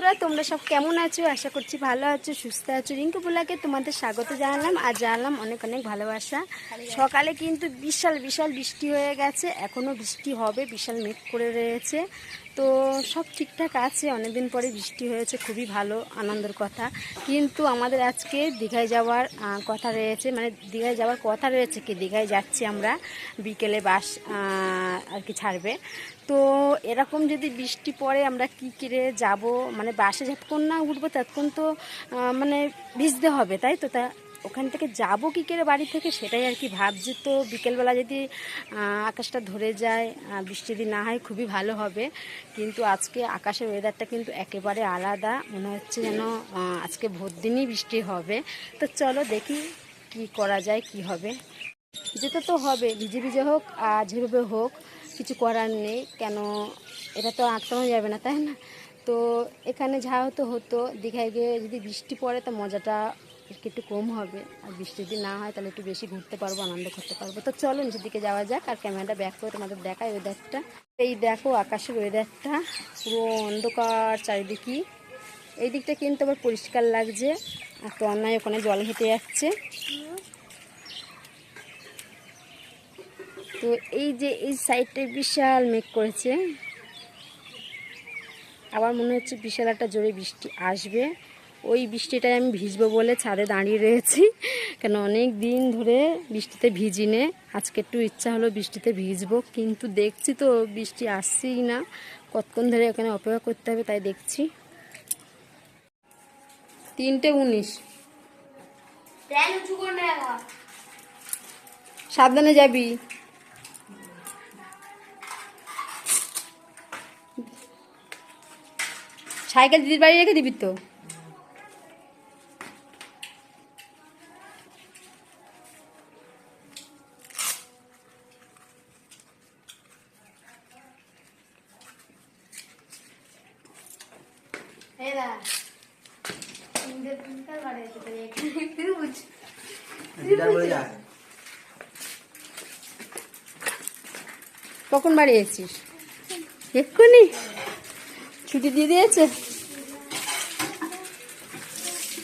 বন্ধুরা, তোমরা সব কেমন আছো? আশা করছি ভালো আছো, সুস্থ আছো। রিঙ্কু বোলাকে তোমাদের স্বাগত জানালাম আর জানালাম অনেক অনেক ভালোবাসা। সকালে কিন্তু বিশাল বিশাল বৃষ্টি হয়ে গেছে। এখনও বৃষ্টি হবে, বিশাল মেঘ করে রয়েছে। তো সব ঠিকঠাক আছে, অনেকদিন পরে বৃষ্টি হয়েছে, খুবই ভালো, আনন্দের কথা। কিন্তু আমাদের আজকে দীঘায় যাওয়ার কথা রয়েছে মানে দীঘায় যাওয়ার কথা রয়েছে কি, দীঘায় যাচ্ছি আমরা, বিকেলে বাস আর কি ছাড়বে। তো এরকম যদি বৃষ্টি পড়ে আমরা কী করে যাব? মানে বাসে যতক্ষণ না উঠবো ততক্ষণ তো মানে ভিজতে হবে, তাই তো? তা ওখান থেকে যাব কী করে বাড়ি থেকে সেটাই আর কি ভাবছি। তো বিকেলবেলা যদি আকাশটা ধরে যায় বৃষ্টি যদি না হয় খুবই ভালো হবে। কিন্তু আজকে আকাশের ওয়েদারটা কিন্তু একেবারে আলাদা। মনে হচ্ছে যেন আজকে ভোর দিনই বৃষ্টি হবে। তো চলো দেখি কি করা যায়, কি হবে। যেতে তো হবে, ভিজে ভিজে হোক, আর যেভাবে হোক, কিছু করার নেই। কেন, এটা তো আটকানো যাবে না, তাই না? তো এখানে যা হতো হতো। দীঘায় গিয়ে যদি বৃষ্টি পড়ে, তো মজাটা একটু একটু কম হবে, আর বৃষ্টি যদি না হয় তাহলে একটু বেশি ঘুরতে পারব, আনন্দ করতে পারব। তো চলো নিচের দিকে যাওয়া যাক, আর ক্যামেরাটা ব্যাক করে তোমাদের দেখায় ওয়েদারটা এই দেখো আকাশের ওয়েদারটা পুরো অন্ধকার চারিদিকে। এই দিকটা কিন্তু আবার পরিষ্কার লাগছে, আর তো অন্যায় ওখানে জল হেঁটে যাচ্ছে। তো এই যে এই সাইডটায় বিশাল মেঘ করেছে। আবার মনে হচ্ছে বিশাল একটা জোরে বৃষ্টি আসবে। ওই বৃষ্টিটায় আমি ভিজবো বলে ছাদে দাঁড়িয়ে রয়েছি। কেন অনেক দিন ধরে বৃষ্টিতে ভিজিনে। আজকে একটু ইচ্ছা হলো বৃষ্টিতে ভিজবো কিন্তু দেখছি তো বৃষ্টি আসছেই না। কতক্ষণ ধরে এখানে অপেক্ষা করতে হবে তাই দেখছি। তিনটে উনিশ। সাবধানে যাবি। সাইকেল দিদির বাড়ি রেখে দিবি তো এই দা তিনটে তিনটে বাড়ি আছে তো এখানে তুই বুঝ দিদার বলে যা কখন বাড়ি এসেছিস? এক্ষুনি। ছুটি দিয়ে দিয়েছে?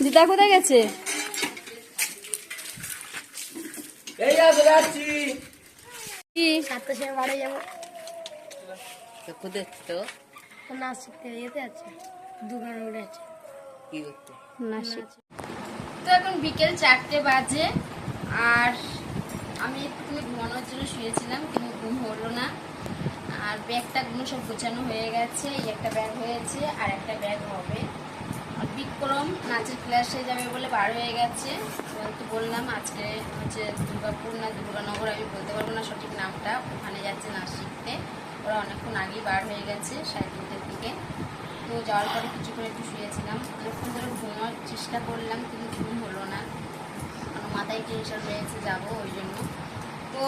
দিদা কোথায় গেছে? বাড়ি যাব। কোথায় তো। নাচ শিখতে যেতে আছে কি করতে নাসিক। তো এখন বিকেল চারটে বাজে আর আমি একটু ঘুমানোর জন্য শুয়েছিলাম কিন্তু ঘুম হলো না। আর ব্যাগটা গুলো সব গোছানো হয়ে গেছে এই একটা ব্যাগ হয়েছে আর একটা ব্যাগ হবে। আর বিক্রম নাচের ক্লাসে যাবে বলে বার হয়ে গেছে। তো বললাম আজকে হচ্ছে দুর্গাপুর না দুর্গানগর আমি বলতে পারব না সঠিক নামটা। ওখানে যাচ্ছে নাচ শিখতে ওরা অনেকক্ষণ আগেই বার হয়ে গেছে সাড়ে তিনটের দিকে। তো যাওয়ার পরে কিছুক্ষণ একটু শুয়েছিলাম। অনেকক্ষণ ধরে ঘুমার চেষ্টা করলাম, কিন্তু ঘুম হলো না। কারণ মাথায় টেনশন রয়েছে যাব ওই জন্য। তো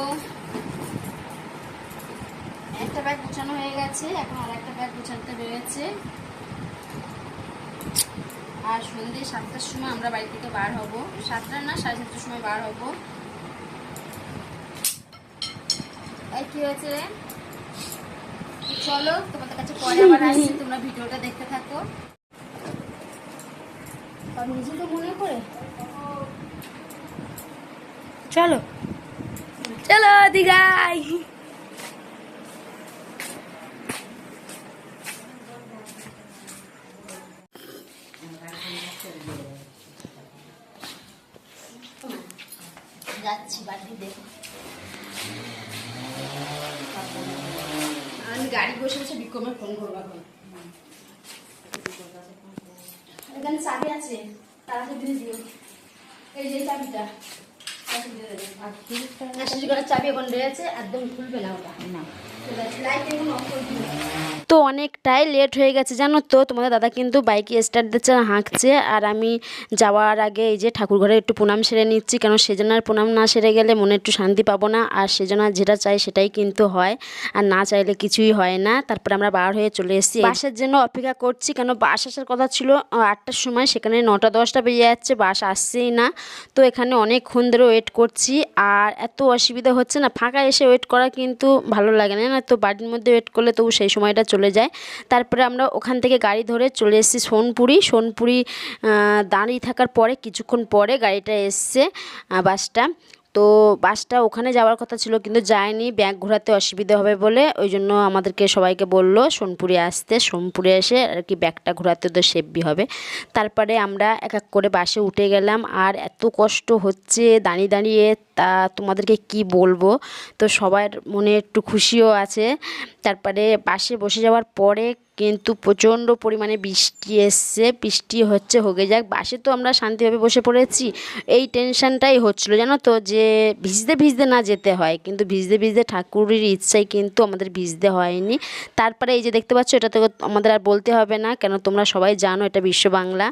একটা ব্যাগ গুছানো হয়ে গেছে, এখন আর একটা ব্যাগ গুছাতে রয়েছে। আর সন্ধ্যে সাতটার সময় আমরা বাড়ি থেকে বার হব। সাতটা না, সাড়ে সাতটার সময় বার হব। কি হয়েছে রে? চলো তোমাদের কাছে পরে আবার আসছি তোমরা ভিডিওটা দেখতে থাকো। আর নিজে তো মনে করে? চলো। চলো দীঘাই। যাচ্ছি বাড়ি দেখো আমি গাড়ি বসে বসে বিক্রমের ফোন করব এখন। এখানে চাবি আছে তাড়াতাড়ি দিয়ে দিও। এই যে চাবিটা চাবি এখন রয়েছে একদম খুলবে না ওটা। না। তো অনেকটাই লেট হয়ে গেছে, জানো তো? তোমাদের দাদা কিন্তু বাইকে স্টার্ট দিচ্ছে আর হাঁকছে। আর আমি যাওয়ার আগে এই যে ঠাকুর ঘরে একটু প্রণাম সেরে নিচ্ছি কারণ সেজনার প্রণাম না সেরে গেলে মনে একটু শান্তি পাবো না। আর সেজনা যেটা চাই সেটাই কিন্তু হয়, আর না চাইলে কিছুই হয় না। তারপরে আমরা বার হয়ে চলে এসেছি। বাসের জন্য অপেক্ষা করছি, কেন বাস আসার কথা ছিল আটটার সময়। সেখানে নটা দশটা বেজে যাচ্ছে, বাস আসছেই না। তো এখানে অনেকক্ষণ ধরে ওয়েট করছি, আর এত অসুবিধা হচ্ছে না, ফাঁকা এসে ওয়েট করা কিন্তু ভালো লাগে না না তো বাড়ির মধ্যে ওয়েট করলে তবু সেই সময়টা চলে যায়। তারপরে আমরা ওখান থেকে গাড়ি ধরে চলে এসেছি সোনপুরি। সোনপুরি দাঁড়িয়ে থাকার পরে, কিছুক্ষণ পরে গাড়িটা এসছে বাসটা। তো বাসটা ওখানে যাওয়ার কথা ছিল, কিন্তু যায়নি। ব্যাগ ঘোরাতে অসুবিধা হবে বলে ওই জন্য আমাদেরকে সবাইকে বলল, সোনপুরে আসতে। সোনপুরে এসে আর কি ব্যাগটা ঘোরাতে তো সেব্বি হবে। তারপরে আমরা এক এক করে বাসে উঠে গেলাম। আর এত কষ্ট হচ্ছে দাঁড়িয়ে দাঁড়িয়ে, তা তোমাদেরকে কি বলব? তো সবার মনে একটু খুশিও আছে। তারপরে বাসে বসে যাওয়ার পরে কিন্তু প্রচণ্ড পরিমাণে বৃষ্টি এসছে, বৃষ্টি হচ্ছে, হোগে যাক। বাসে তো আমরা শান্তিভাবে বসে পড়েছি। এই টেনশানটাই হচ্ছিল, জানো তো, যে ভিজতে ভিজতে না যেতে হয়। কিন্তু ভিজতে ভিজতে ঠাকুরের ইচ্ছায় কিন্তু আমাদের ভিজতে হয়নি। তারপরে এই যে দেখতে পাচ্ছ, এটা তো আমাদের আর বলতে হবে না, কেন তোমরা সবাই জানো, এটা বিশ্ব বাংলা।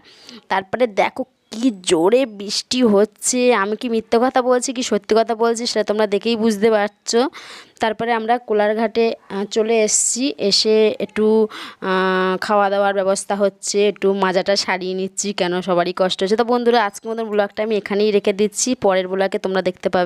তারপরে দেখো কি জোরে বৃষ্টি হচ্ছে? আমি কি মিথ্যে কথা বলছি কি সত্যি কথা বলছি সেটা তোমরা দেখেই বুঝতে পারছ। তারপরে আমরা কোলারঘাটে চলে এসছি। এসে একটু খাওয়া দাওয়ার ব্যবস্থা হচ্ছে। একটু মাজাটা সারিয়ে নিচ্ছি। কেন সবারই কষ্ট হচ্ছে। তো বন্ধুরা, আজকের মতন ব্লগটা আমি এখানেই রেখে দিচ্ছি। পরের ব্লগে তোমরা দেখতে পাবে।